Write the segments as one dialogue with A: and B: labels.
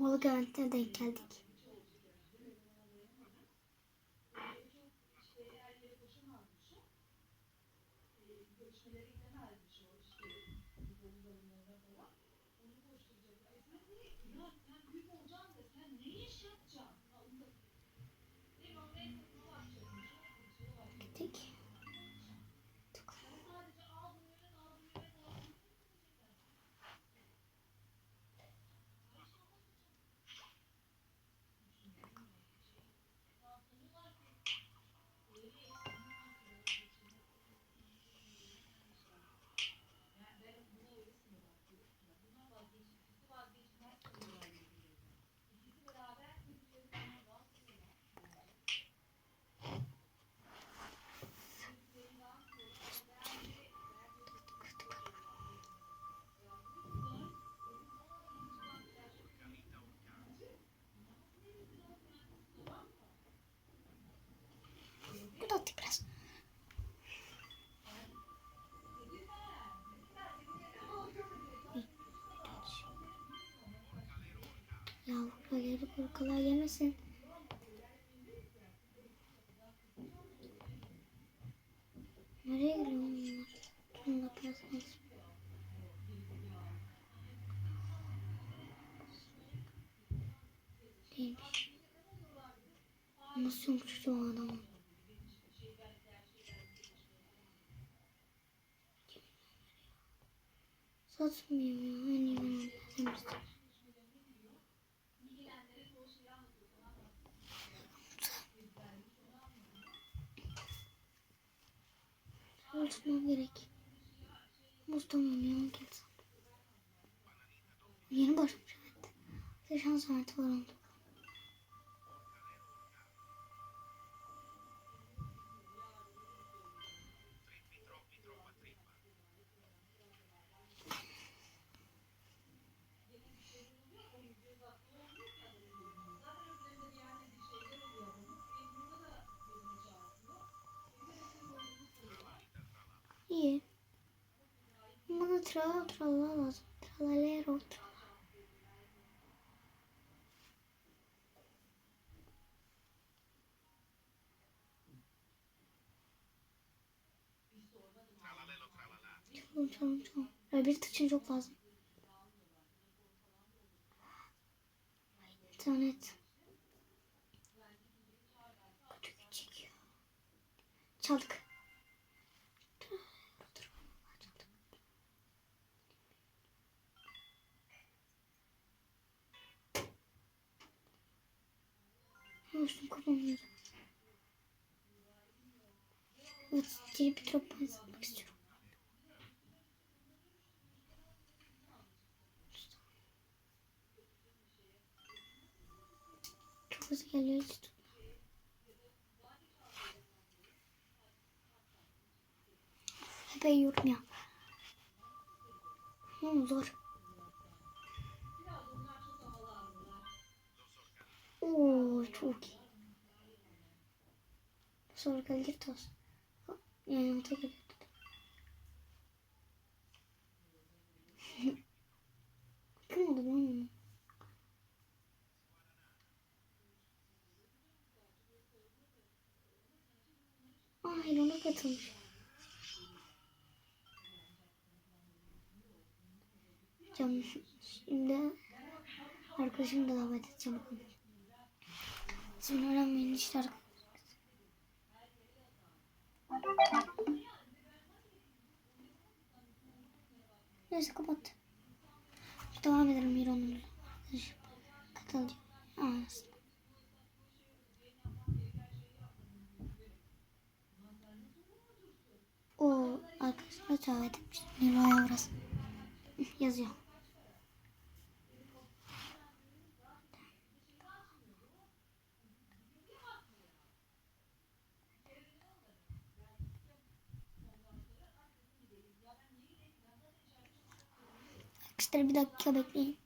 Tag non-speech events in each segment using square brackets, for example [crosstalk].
A: Balık eventine denk geldik. Ya böyle korkalar yemesin. Nereye gidiyor bunlar? Biraz az. Değilmiş. Nasıl yumuşacak o adamı? Satmıyor ya. İyi ben temizledim. Çalışmam gerek. Mustamam ya. Gelsin. Yeni başlamış evet. Şans var oldu. Bana trala trala lazım. Tralalero trala. Çalın çalın çalın. Rabbit için çok lazım. İnternet. Kötü çekiyor. Çaldık. Drop yapmak istiyorum. Çok hızlı geliyor hiç tutma. Hep yiyorum ya. Hmm, zor. Oo çok iyi. Sonra gelir toz. Yani tek gelir. Kim oldu lan onu? Aa Elon'a katılmış. Canım şimdi arkadaşımı da davet edeceğim. İsmini öğrenmeyin işte arkadaşlar. Neyse kapat. Devam edelim Miron'un. Katıldı. Anasını. O arkadaşlar etmiş. Miro'ya burası. Yazıyor. Arkadaşlar bir dakika bekleyin.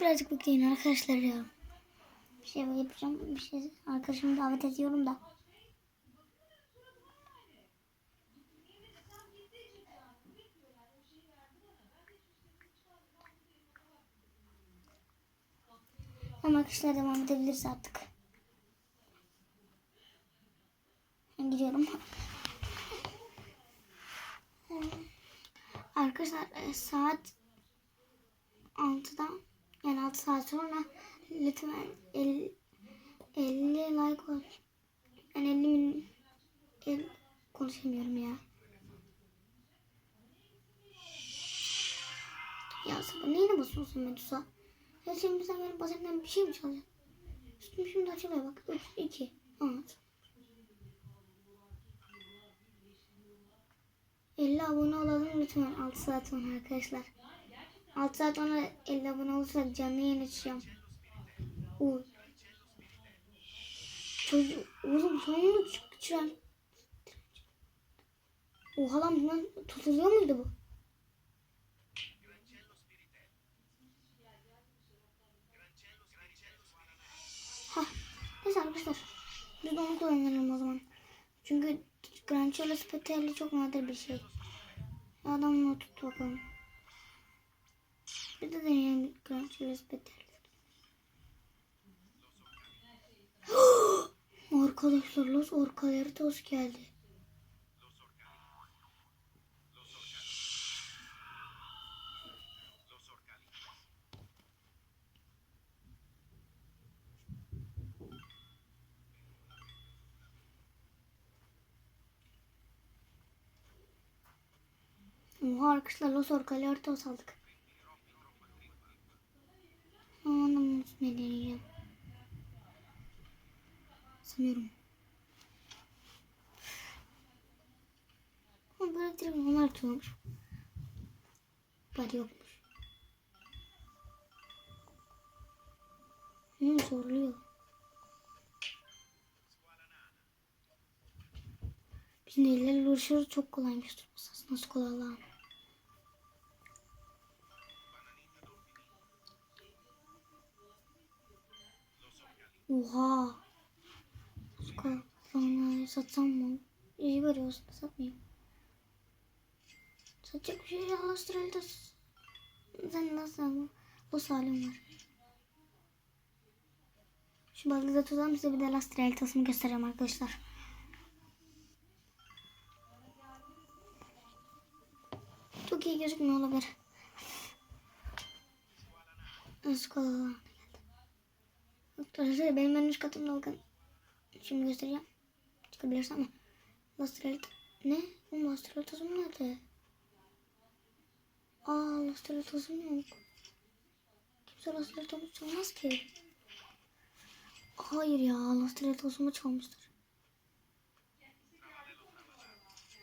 A: Birazcık bekleyin arkadaşlar ya. Bir şey yapacağım. Bir şey arkadaşımı davet ediyorum da. Ama arkadaşlar devam edebiliriz artık. Ben gidiyorum. Arkadaşlar e, saat 6'da yani 6 saat sonra lütfen 50, 50 like ol. Yani 50 min el, konuşamıyorum ya. Ya sen neyine basıyorsun Medusa? Ya şimdi sen benim basemden bir şey mi çalacaksın? Üstüm şimdi açılıyor bak. 3, 2, anlat. 50 abone olalım lütfen 6 saat sonra arkadaşlar. 6 saat sonra 50 abone olursa canlı yayın açacağım. Uy. Çocuk, oğlum sonunda çıkacağım. Oha lan bundan tutuluyor muydu bu? Hah. Neyse arkadaşlar. Biz onu kullanalım o zaman. Çünkü Granchola Spatelli çok nadir bir şey. Adamla tut bakalım. Bir de deneyelim Granchola Spatelli. Arkadaşlar Los Orcaleritos geldi. Oha arkadaşlar Los Orcaleritos aldık. Deneyeceğim. Sanıyorum. Ama böyle direkt normal tutuyormuş. Bari yokmuş. Hmm, zorluyor. Biz nelerle uğraşıyoruz çok kolaymış tutması. Nasıl kolay lan? Oha. Nasıl kolay satsam mı? İyi veriyorsun da satmayayım. Satacak bir şey yok. Avustralya'da sen nasıl bu halim var. Şu balığı da tutalım size bir de Avustralya'sını göstereceğim arkadaşlar. Çok iyi gözükmüyor olabilir. Iskala. Arkadaşlar benim en üst katımda bakın. Şimdi göstereceğim. Çıkabilirsin ama. Avustralya ne? Bu tozum nerede? Aa tozum yok. Kimse tozumu çalmaz ki. Hayır ya tozumu çalmıştır.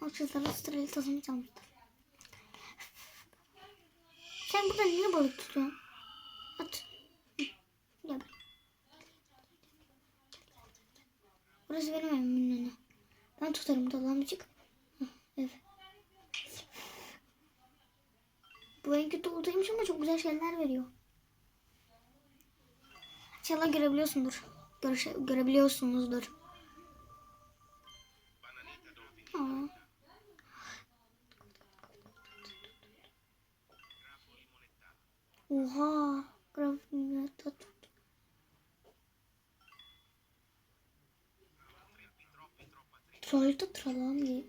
A: Arkadaşlar Avustralya tozumu çalmıştır. Sen burada niye balık tutuyorsun? Tutarım dolamcık. Evet. Bu en kötü oltaymış ama çok güzel şeyler veriyor. İnşallah görebiliyorsundur. Göre görebiliyorsunuzdur. Aa. Oha. Grafik Trollda tralan iyi.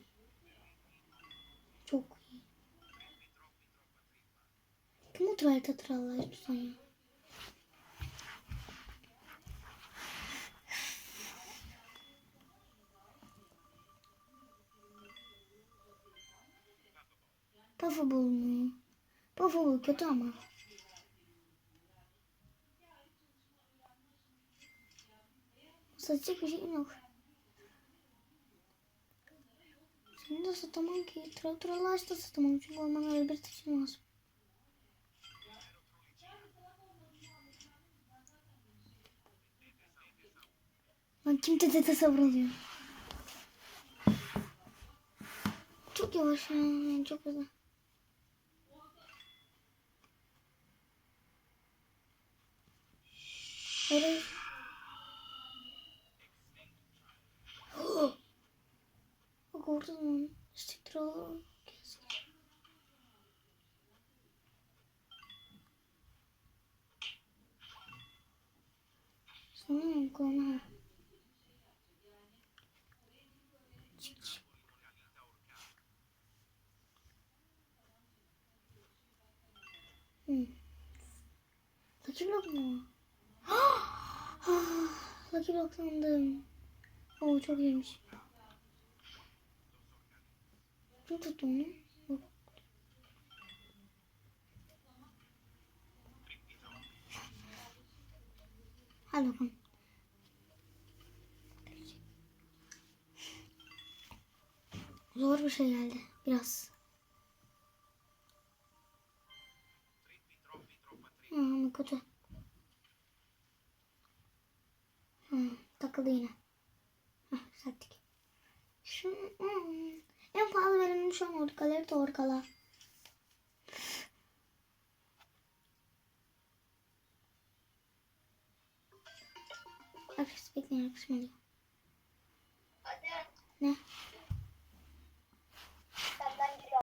A: Çok iyi. Kim o trallayı tutan ya? Puffable mu? Puffable kötü ama. Satacak bir şeyim yok. Satamam ki. Troll trollaş da satamam. Çünkü ormana bir taşım lazım. Lan kim tete savruluyor? Çok yavaş ya. Çok hızlı. Hayır. [gasps] Bak orada 들어 계속. 음, 그만. 응. 나질라고 나와. 아, 나질라고 하는데. 어, 저기 음식. Tuttu onu? Yok. Hadi bakalım. Zor bir şey geldi. Biraz. Ama kötü. Ha, takıldı yine. Hah, sattık. Şu, hmm, en pahalı verelim şu an orkaları da orkala. Arkadaşlar bekleyin geliyor. Ne?